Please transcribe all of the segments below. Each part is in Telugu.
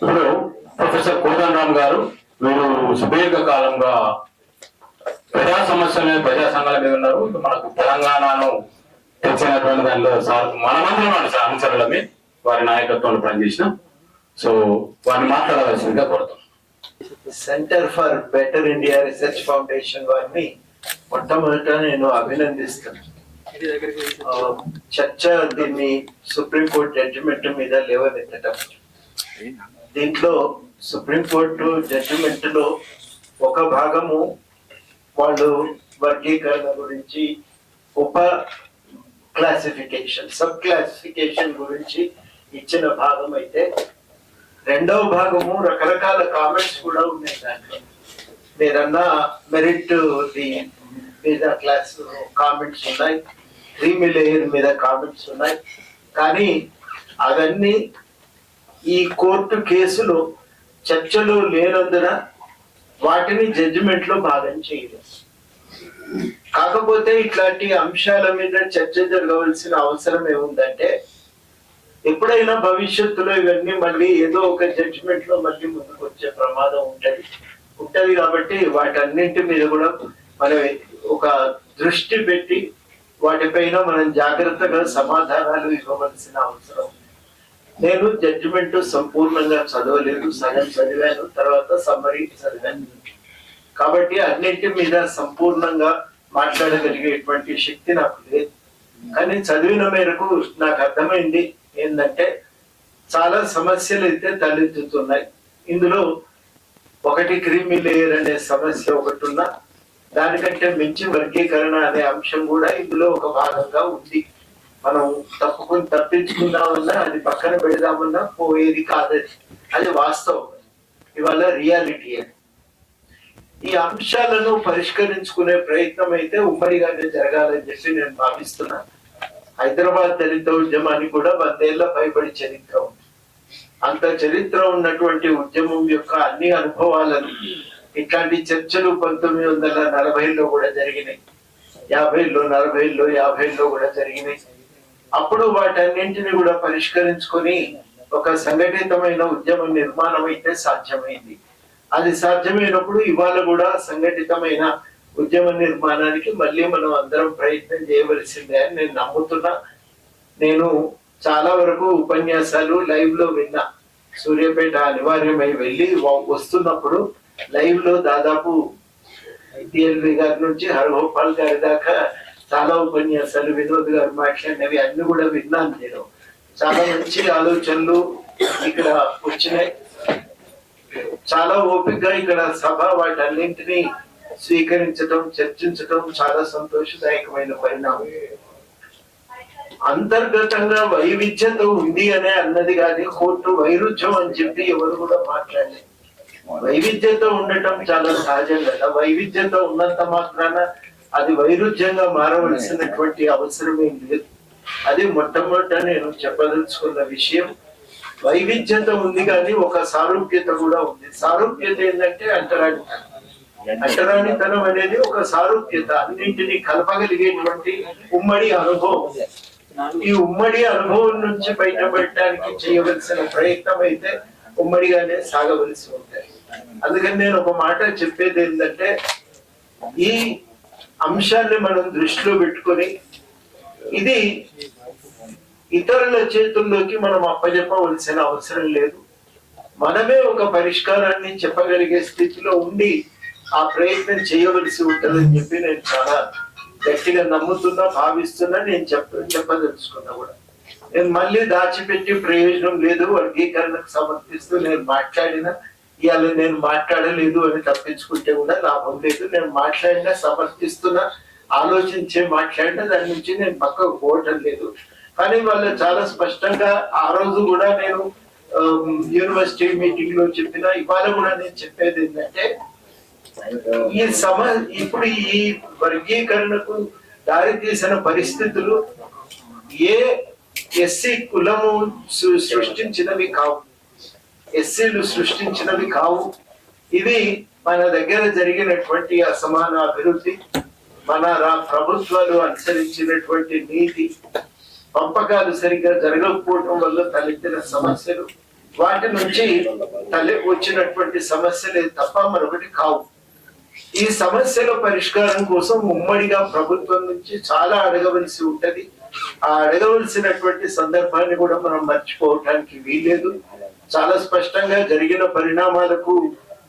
ఇప్పుడు ప్రొఫెసర్ కోదండరామ్ గారు వీరు సుదీర్ఘ కాలంగా ప్రజా సమస్యల మీద ప్రజా సంఘాల మీద ఉన్నారు. మనకు తెలంగాణను తెచ్చినటువంటి దానిలో సార్ మనమందరం ఉన్నాడు సార్ అనుచరులమే వారి నాయకత్వంలో పనిచేసిన. సో వారిని మాట్లాడవలసిందిగా కోరుతాం centre for better India research foundation వారిని మొట్టమొదట నేను అభినందిస్తున్నాను. ఆ, చర్చ దీన్ని సుప్రీంకోర్టు జడ్జిమెంట్ మీద లేవనెత్తడం దీంట్లో సుప్రీంకోర్టు జడ్జిమెంట్లో ఒక భాగము వాళ్ళు వర్గీకరణ గురించి ఉప క్లాసిఫికేషన్ సబ్ క్లాసిఫికేషన్ గురించి ఇచ్చిన భాగం అయితే రెండవ భాగము రకరకాల కామెంట్స్ కూడా ఉన్నాయి దాంట్లో. మీరన్నా మెరిట్ ది మీద క్లాస్ కామెంట్స్ ఉన్నాయి క్రీమీ లేయర్ మీద కామెంట్స్ ఉన్నాయి కానీ అవన్నీ ఈ కోర్టు కేసులు చర్చలో లేనందున వాటిని జడ్జిమెంట్లో భాగం చేయలేదు కాకపోతే ఇట్లాంటి అంశాల మీద చర్చ జరగవలసిన అవసరం ఏముందంటే ఎప్పుడైనా భవిష్యత్తులో ఇవన్నీ మళ్ళీ ఏదో ఒక జడ్జిమెంట్లో మళ్ళీ ముందుకు వచ్చే ప్రమాదం ఉంటది. ఉంటది కాబట్టి వాటన్నింటి మీద కూడా మనం ఒక దృష్టి పెట్టి వాటిపైన మనం జాగ్రత్తగా సమాధానాలు ఇవ్వవలసిన అవసరం నేను జడ్జిమెంట్ సంపూర్ణంగా చదవలేదు సగం చదివాను తర్వాత సమ్మరీ చదివాను. కాబట్టి అన్నింటి మీద సంపూర్ణంగా మాట్లాడగలిగేటువంటి శక్తి నాకు లేదు. కానీ చదివిన మేరకు నాకు అర్థమైంది ఏంటంటే చాలా సమస్యలు అయితే తలెత్తుతున్నాయి. ఇందులో ఒకటి క్రీమీ లేయర్ అనే సమస్య ఒకటి ఉన్నా దానికంటే మించి వర్గీకరణ అనే అంశం కూడా ఇందులో ఒక భాగంగా ఉంది. మనం తప్పుకుని తప్పించుకుందామన్నా అది పక్కన పెడదామన్నా పోయేది కాదది అది వాస్తవం. ఇవాళ రియాలిటీ అని ఈ అంశాలను పరిష్కరించుకునే ప్రయత్నం అయితే ఉమ్మడిగానే జరగాలని చెప్పి నేను భావిస్తున్నా. హైదరాబాద్ దళిత ఉద్యమాన్ని కూడా వందేళ్ళ పైబడి చరిత్ర ఉంది. అంత చరిత్ర ఉన్నటువంటి ఉద్యమం యొక్క అన్ని అనుభవాలను ఇట్లాంటి చర్చలు పంతొమ్మిది వందల నలభైలో కూడా జరిగినాయి. యాభైలో నలభైలో యాభైలో కూడా జరిగినాయి. అప్పుడు వాటన్నింటిని కూడా పరిష్కరించుకొని ఒక సంఘటితమైన ఉద్యమ నిర్మాణం అయితే సాధ్యమైంది. అది సాధ్యమైనప్పుడు ఇవాళ కూడా సంఘటితమైన ఉద్యమ నిర్మాణానికి మళ్ళీ మనం అందరం ప్రయత్నం చేయవలసిందే అని నేను నమ్ముతున్నా. నేను చాలా వరకు ఉపన్యాసాలు లైవ్లో విన్నా. సూర్యాపేట అనివార్యమై వెళ్ళి వస్తున్నప్పుడు లైవ్లో దాదాపు ఐటీఎల్వి గారి నుంచి హరగోపాల్ గారి దాకా చాలా ఉపన్యాసాలు వినోద్ గారు మాట్లాడినవి అన్ని కూడా విన్నాను నేను. చాలా మంచి ఆలోచనలు ఇక్కడ వచ్చినాయి. చాలా ఓపికగా ఇక్కడ సభ వాటన్నింటినీ స్వీకరించడం చర్చించడం చాలా సంతోషదాయకమైన పరిణామం. అంతర్గతంగా వైవిధ్యత ఉంది అనే అన్నది కానీ కోర్టు వైరుధ్యం అని చెప్పి ఎవరు కూడా మాట్లాడలేదు. వైవిధ్యత ఉండటం చాలా సహజం కదా. వైవిధ్యత ఉన్నంత మాత్రాన అది వైరుధ్యంగా మారవలసినటువంటి అవసరం ఏం లేదు. అది మొట్టమొదట నేను చెప్పదలుచుకున్న విషయం. వైవిధ్యత ఉంది కానీ ఒక సారూప్యత కూడా ఉంది. సారూప్యత ఏంటంటే అంటరానితనం అంటరానితనం అనేది ఒక సారూప్యత. అన్నింటినీ కలపగలిగేటువంటి ఉమ్మడి అనుభవం. ఈ ఉమ్మడి అనుభవం నుంచి బయటపడటానికి చేయవలసిన ప్రయత్నం అయితే ఉమ్మడిగానే సాగవలసి ఉంటాయి అందుకని నేను ఒక మాట చెప్పేది ఏంటంటే ఈ అంశాన్ని మనం దృష్టిలో పెట్టుకొని ఇది ఇతరుల చేతుల్లోకి మనం అప్పజెప్పవలసిన అవసరం లేదు. మనమే ఒక పరిష్కారాన్ని చెప్పగలిగే స్థితిలో ఉండి ఆ ప్రయత్నం చేయవలసి ఉంటుందని చెప్పి నేను చాలా గట్టిగా నమ్ముతున్నా భావిస్తున్నా నేను చెప్ప చెప్పదలుచుకున్నా కూడా. నేను మళ్ళీ దాచిపెట్టి ప్రయోజనం లేదు వర్గీకరణకు సమర్పిస్తూ నేను మాట్లాడిన ఇవాళ నేను మాట్లాడలేదు అని తప్పించుకుంటే కూడా లాభం లేదు. నేను మాట్లాడినా సమర్థిస్తున్నా ఆలోచించే మాట్లాడినా దాని నుంచి నేను పక్కకు పోవటం లేదు. కానీ వాళ్ళు చాలా స్పష్టంగా ఆ రోజు కూడా నేను యూనివర్సిటీ మీటింగ్లో చెప్పిన ఇవాళ కూడా నేను చెప్పేది ఏంటంటే ఈ సమ ఇప్పుడు ఈ వర్గీకరణకు దారి తీసిన పరిస్థితులు ఏ ఎస్సీ కులము సృష్టించినవి కావు. ఎస్సీలు సృష్టించినవి కావు. ఇవి మన దగ్గర జరిగినటువంటి అసమాన అభివృద్ధి మన ప్రభుత్వాలు అనుసరించినటువంటి నీతి. పంపకాలు సరిగ్గా జరగకపోవడం వల్ల తలెత్తిన సమస్యలు. వాటి నుంచి తల్లి వచ్చినటువంటి సమస్యలే తప్ప మరొకటి కావు. ఈ సమస్యల పరిష్కారం కోసం ఉమ్మడిగా ప్రభుత్వం నుంచి చాలా అడగవలసి ఉంటది. ఆ అడగవలసినటువంటి సందర్భాన్ని కూడా మనం మర్చిపోవటానికి వీల్లేదు. చాలా స్పష్టంగా జరిగిన పరిణామాలకు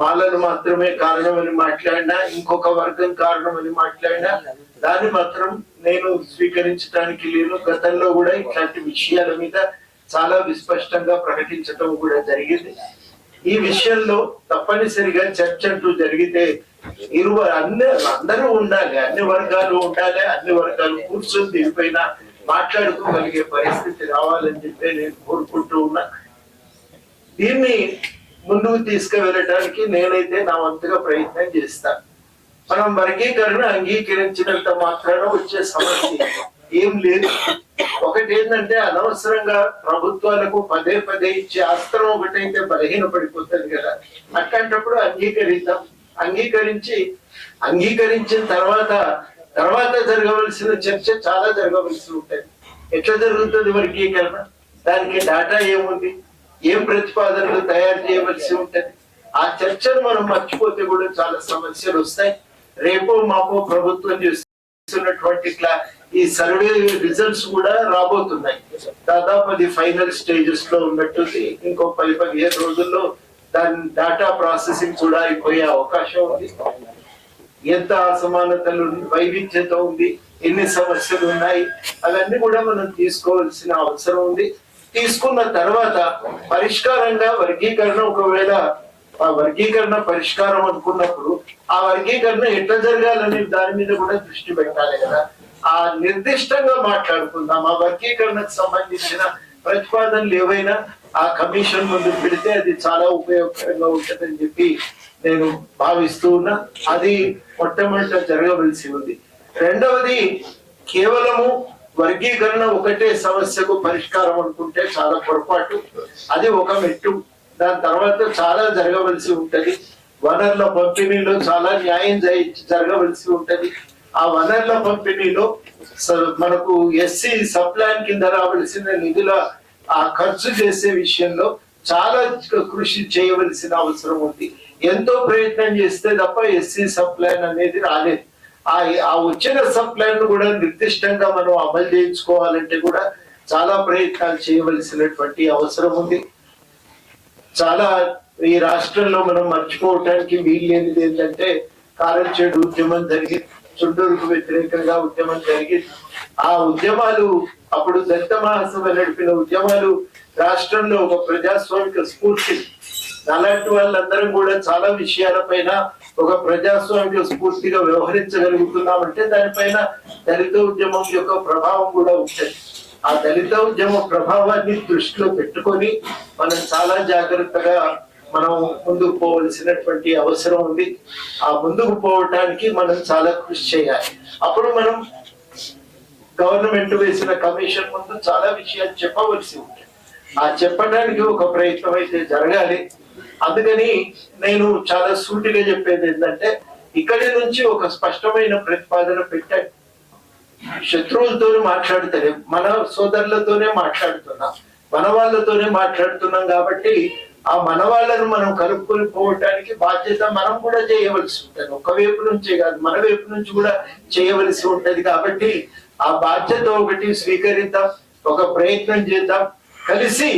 మాలను మాత్రమే కారణమని మాట్లాడినా ఇంకొక వర్గం కారణమని మాట్లాడినా దాన్ని మాత్రం నేను స్వీకరించడానికి లేను. గతంలో కూడా ఇట్లాంటి విషయాల మీద చాలా విస్పష్టంగా ప్రకటించడం కూడా జరిగింది. ఈ విషయంలో తప్పనిసరిగా చర్చ అంటూ జరిగితే ఇరు అన్ని అందరూ ఉండాలి అన్ని వర్గాలు ఉండాలి అన్ని వర్గాలు కూర్చొని దీనిపైన మాట్లాడుకోగలిగే పరిస్థితి రావాలని చెప్పి నేను కోరుకుంటూ ఉన్నా. దీన్ని ముందుకు తీసుకువెళ్ళడానికి నేనైతే నా వంతుగా ప్రయత్నం చేస్తాను మనం వర్గీకరణ అంగీకరించినంత మాత్రాన వచ్చే సమస్య ఏం లేదు. ఒకటి ఏంటంటే అనవసరంగా ప్రభుత్వాలకు పదే పదే ఇచ్చే అస్త్రం ఒకటైతే బలహీన పడిపోతుంది కదా. అట్లాంటప్పుడు అంగీకరిద్దాం. అంగీకరించి అంగీకరించిన తర్వాత తర్వాత జరగవలసిన చర్చ చాలా జరగవలసి ఉంటుంది. ఎట్లా జరుగుతుంది వర్గీకరణ? దానికి డాటా ఏముంది? ఏం ప్రతిపాదనలు తయారు చేయవలసి ఉంటుంది? ఆ చర్చను మనం మర్చిపోతే కూడా చాలా సమస్యలు వస్తాయి. రేపో మాపో ప్రభుత్వం చేస్తున్నటువంటి ఇట్లా ఈ సర్వే రిజల్ట్స్ కూడా రాబోతున్నాయి. దాదాపు అది ఫైనల్ స్టేజెస్లో ఉన్నట్టుంది. ఇంకో పది పదిహేను రోజుల్లో దాని డాటా ప్రాసెసింగ్ కూడా అయిపోయే అవకాశం ఉంది. ఎంత అసమానతలు వైవిధ్యత ఉంది? ఎన్ని సమస్యలు ఉన్నాయి? అవన్నీ కూడా మనం తీసుకోవాల్సిన అవసరం ఉంది. తీసుకున్న తర్వాత పరిష్కారంగా వర్గీకరణ ఒకవేళ ఆ వర్గీకరణ పరిష్కారం అనుకున్నప్పుడు ఆ వర్గీకరణ ఎట్లా జరగాలనే దాని మీద కూడా దృష్టి పెట్టాలి కదా. ఆ నిర్దిష్టంగా మాట్లాడుకుందాం. ఆ వర్గీకరణకు సంబంధించిన ప్రతిపాదనలు ఏవైనా ఆ కమిషన్ ముందు పెడితే అది చాలా ఉపయోగకరంగా ఉంటుందని చెప్పి నేను భావిస్తూ ఉన్నా. అది మొట్టమొదట జరగవలసి ఉంది. రెండవది కేవలము వర్గీకరణ ఒకటే సమస్యకు పరిష్కారం అనుకుంటే చాలా పొరపాటు. అది ఒక మెట్టు. దాని తర్వాత చాలా జరగవలసి ఉంటది. వనరుల పంపిణీలో చాలా న్యాయం జరగవలసి ఉంటది. ఆ వనరుల పంపిణీలో స- మనకు ఎస్సీ సప్లాన్ కింద రావలసిన నిధుల ఆ ఖర్చు చేసే విషయంలో చాలా కృషి చేయవలసిన అవసరం ఉంది. ఎంతో ప్రయత్నం చేస్తే తప్ప ఎస్సీ సప్లాన్ అనేది రాలేదు. ఆ వచ్చిన సప్లాన్ కూడా నిర్దిష్టంగా మనం అమలు చేయించుకోవాలంటే కూడా చాలా ప్రయత్నాలు చేయవలసినటువంటి అవసరం ఉంది. చాలా ఈ రాష్ట్రంలో మనం మర్చిపోవటానికి వీల్లేనిది ఏంటంటే కారంచేడు ఉద్యమం జరిగింది చుండూరుకు వ్యతిరేకంగా ఉద్యమం జరిగింది ఆ ఉద్యమాలు అప్పుడు దళిత మహాసభ నడిపిన ఉద్యమాలు రాష్ట్రంలో ఒక ప్రజాస్వామిక స్ఫూర్తి. అలాంటి వాళ్ళందరం కూడా చాలా విషయాలపైన ఒక ప్రజాస్వామిక స్ఫూర్తిగా వ్యవహరించగలుగుతున్నామంటే దానిపైన దళిత ఉద్యమం యొక్క ప్రభావం కూడా ఉంటుంది ఆ దళిత ఉద్యమ ప్రభావాన్ని దృష్టిలో పెట్టుకొని మనం చాలా జాగ్రత్తగా మనం ముందుకు పోవలసినటువంటి అవసరం ఉంది. ఆ ముందుకు పోవటానికి మనం చాలా కృషి చేయాలి. అప్పుడు మనం గవర్నమెంట్ వేసిన కమిషన్ ముందు చాలా విషయాలు చెప్పవలసి ఉంటుంది ఆ చెప్పడానికి ఒక ప్రయత్నం అయితే జరగాలి. అందుకని నేను చాలా సూటిగా చెప్పేది ఏంటంటే ఇక్కడి నుంచి ఒక స్పష్టమైన ప్రతిపాదన పెట్టండి. శత్రువులతో మాట్లాడతలే మన సోదరులతోనే మాట్లాడుతున్నాం మన వాళ్ళతోనే మాట్లాడుతున్నాం కాబట్టి ఆ మన వాళ్ళను మనం కలుపుకొని పోవటానికి బాధ్యత మనం కూడా చేయవలసి ఉంటుంది. ఒక వైపు నుంచే కాదు మన వైపు నుంచి కూడా చేయవలసి ఉంటుంది కాబట్టి ఆ బాధ్యత ఒకటి స్వీకరిద్దాం ఒక ప్రయత్నం చేద్దాం. కలిసి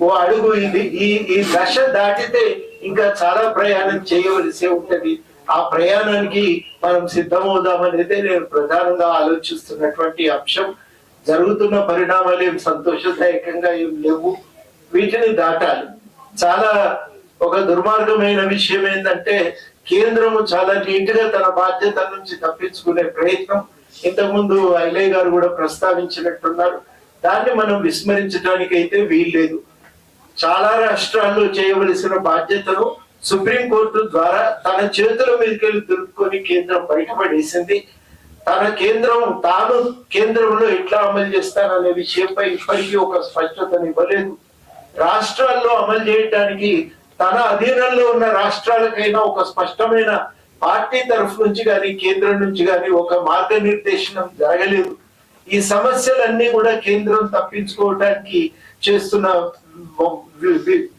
ఓ అడుగు ఇది ఈ ఈ దశ దాటితే ఇంకా చాలా ప్రయాణం చేయవలసి ఉంటది. ఆ ప్రయాణానికి మనం సిద్ధమవుదామనేది నేను ప్రధానంగా ఆలోచిస్తున్నటువంటి అంశం. జరుగుతున్న పరిణామాలు ఏం సంతోషదాయకంగా ఏం లేవు. వీటిని దాటాలి. చాలా ఒక దుర్మార్గమైన విషయం ఏంటంటే కేంద్రము చాలా నీట్గా తన బాధ్యత నుంచి తప్పించుకునే ప్రయత్నం. ఇంతకుముందు ఐలయ్య గారు కూడా ప్రస్తావించినట్టున్నారు. దాన్ని మనం విస్మరించడానికి అయితే వీల్లేదు. చాలా రాష్ట్రాల్లో చేయవలసిన బాధ్యతను సుప్రీంకోర్టు ద్వారా తన చేతుల మీదకి వెళ్ళి కేంద్రం బయటపడేసింది. తన కేంద్రం తాను కేంద్రంలో ఎట్లా అమలు చేస్తాననే విషయంపై ఇప్పటికీ ఒక స్పష్టతను ఇవ్వలేదు. రాష్ట్రాల్లో అమలు చేయడానికి తన అధీనంలో ఉన్న రాష్ట్రాలకైనా ఒక స్పష్టమైన పార్టీ తరఫు నుంచి కానీ కేంద్రం నుంచి కానీ ఒక మార్గనిర్దేశనం జరగలేదు. ఈ సమస్యలన్నీ కూడా కేంద్రం తప్పించుకోవడానికి చేస్తున్న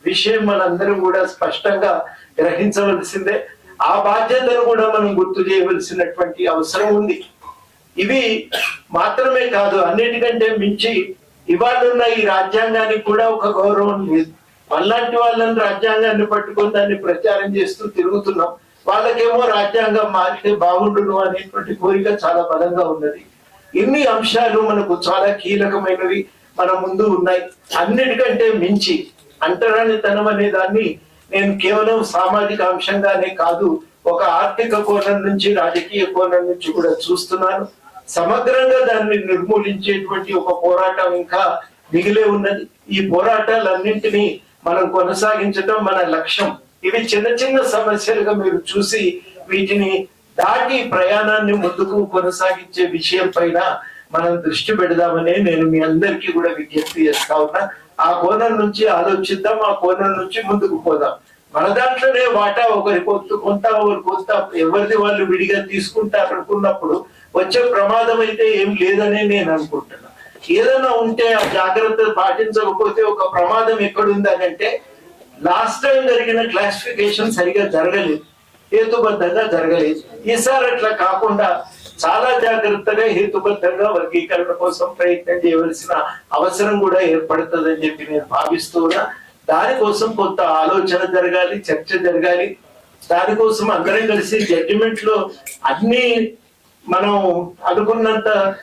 విషయం మనందరం కూడా స్పష్టంగా గ్రహించవలసిందే. ఆ బాధ్యతను కూడా మనం గుర్తు చేయవలసినటువంటి అవసరం ఉంది. ఇవి మాత్రమే కాదు అన్నిటికంటే మించి ఇవాళ ఉన్న ఈ రాజ్యాంగానికి కూడా ఒక గౌరవం లేదు. మళ్ళాంటి వాళ్ళని రాజ్యాంగాన్ని పట్టుకొని దాన్ని ప్రచారం చేస్తూ తిరుగుతున్నాం. వాళ్ళకేమో రాజ్యాంగం మారితే బాగుండును అనేటువంటి కోరిక చాలా బలంగా ఉన్నది. ఇన్ని అంశాలు మనకు చాలా కీలకమైనవి. మన ముందు ఉన్నాయి. అన్నిటికంటే మించి అంటరానితనం అనే దాన్ని నేను కేవలం సామాజిక అంశంగానే కాదు ఒక ఆర్థిక కోణం నుంచి రాజకీయ కోణం నుంచి కూడా చూస్తున్నాను. సమగ్రంగా దాన్ని నిర్మూలించేటువంటి ఒక పోరాటం ఇంకా మిగిలే ఉన్నది. ఈ పోరాటాలన్నింటినీ మనం కొనసాగించడం మన లక్ష్యం. ఇవి చిన్న చిన్న సమస్యలుగా మీరు చూసి వీటిని దాటి ప్రయాణాన్ని ముందుకు కొనసాగించే విషయం పైన మనం దృష్టి పెడదామని నేను మీ అందరికీ కూడా విజ్ఞప్తి చేస్తా ఉన్నా. ఆ కోణం నుంచి ఆలోచిద్దాం ఆ కోణం నుంచి ముందుకు పోదాం. మన దాంట్లోనే వాటా ఒకరి కొంత కొంత ఒకరి కొంత ఎవరిది వాళ్ళు విడిగా తీసుకుంటా అనుకున్నప్పుడు వచ్చే ప్రమాదం అయితే ఏం లేదని నేను అనుకుంటున్నా. ఏదైనా ఉంటే ఆ జాగ్రత్త పాటించకపోతే ఒక ప్రమాదం ఎక్కడుంది అని అంటే లాస్ట్ టైం జరిగిన క్లాసిఫికేషన్ సరిగా జరగలేదు హేతుబద్ధంగా జరగలేదు. ఈసారి అట్లా కాకుండా చాలా జాగ్రత్తగా హేతుబద్ధంగా వర్గీకరణ కోసం ప్రయత్నం చేయవలసిన అవసరం కూడా ఏర్పడుతుందని చెప్పి నేను భావిస్తున్నా దానికోసం కొంత ఆలోచన జరగాలి చర్చ జరగాలి. దానికోసం అందరం కలిసి జడ్జిమెంట్లో అన్ని మనం అనుకున్నంత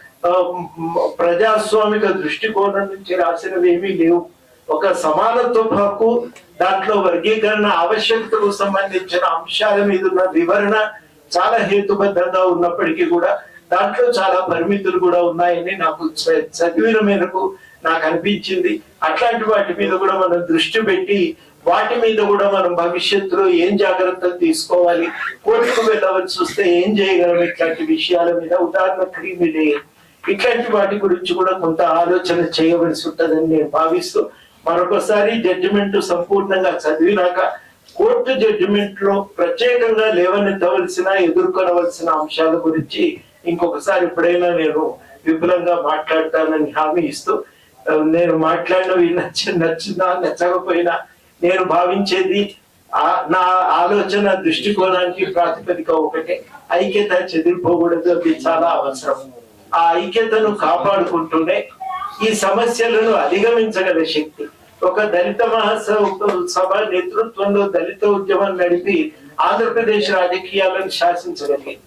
ప్రజాస్వామిక దృష్టికోణం నుంచి రాసినవి ఏమీ లేవు. ఒక సమానత్వ హక్కు దాంట్లో వర్గీకరణ ఆవశ్యకతకు సంబంధించిన అంశాల మీద ఉన్న వివరణ చాలా హేతుబద్ధంగా ఉన్నప్పటికీ కూడా దాంట్లో చాలా పరిమితులు కూడా ఉన్నాయని నాకు చదివిన మేరకు నాకు అనిపించింది. అట్లాంటి వాటి మీద కూడా మనం దృష్టి పెట్టి వాటి మీద కూడా మనం భవిష్యత్తులో ఏం జాగ్రత్తలు తీసుకోవాలి కోర్టుకు వెళ్ళవలసి వస్తే ఏం చేయగలం ఇట్లాంటి విషయాల మీద ఉదాహరణ క్రీమి ఇట్లాంటి వాటి గురించి కూడా కొంత ఆలోచన చేయవలసి ఉంటుందని నేను భావిస్తూ మరొకసారి జడ్జిమెంట్ సంపూర్ణంగా చదివినాక కోర్టు జడ్జిమెంట్లో ప్రత్యేకంగా లేవనెత్తవలసిన ఎదుర్కొనవలసిన అంశాల గురించి ఇంకొకసారి ఎప్పుడైనా నేను విపులంగా మాట్లాడతానని హామీ ఇస్తూ నేను మాట్లాడినవి నచ్చ నచ్చినా నచ్చకపోయినా నేను భావించేది ఆ నా ఆలోచన దృష్టికోణానికి ప్రాతిపదిక ఒకటే. ఐక్యత చెదిరిపోకూడదు అది చాలా అవసరం. ఆ ఐక్యతను కాపాడుకుంటూనే ఈ సమస్యలను అధిగమించగల శక్తి ఒక దళిత మహాసభ సభ నేతృత్వంలో దళిత ఉద్యమం నడిపి ఆంధ్రప్రదేశ్ రాజకీయాలను శాసించగలిగింది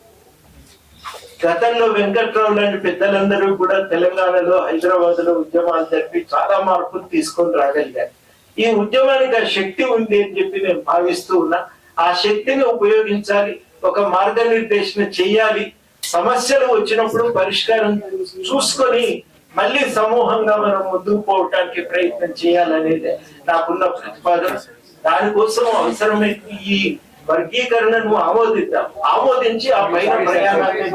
గతంలో వెంకట్రావు లాంటి పెద్దలందరూ కూడా తెలంగాణలో హైదరాబాద్లో ఉద్యమాలు జరిపి చాలా మార్పులు తీసుకొని రాగలిగారు. ఈ ఉద్యమానికి ఆ శక్తి ఉంది అని చెప్పి నేను భావిస్తూ ఉన్నా. ఆ శక్తిని ఉపయోగించాలి ఒక మార్గనిర్దేశన చేయాలి. సమస్యలు వచ్చినప్పుడు పరిష్కారం చూసుకొని మళ్ళీ సమూహంగా మనం ముందుకు పోవటానికి ప్రయత్నం చేయాలనేది నాకున్న ప్రతిపాదన. దానికోసం అవసరమైన ఈ వర్గీకరణను ఆమోదిద్దాం. ఆమోదించి ఆ పైన ప్రయాణాన్ని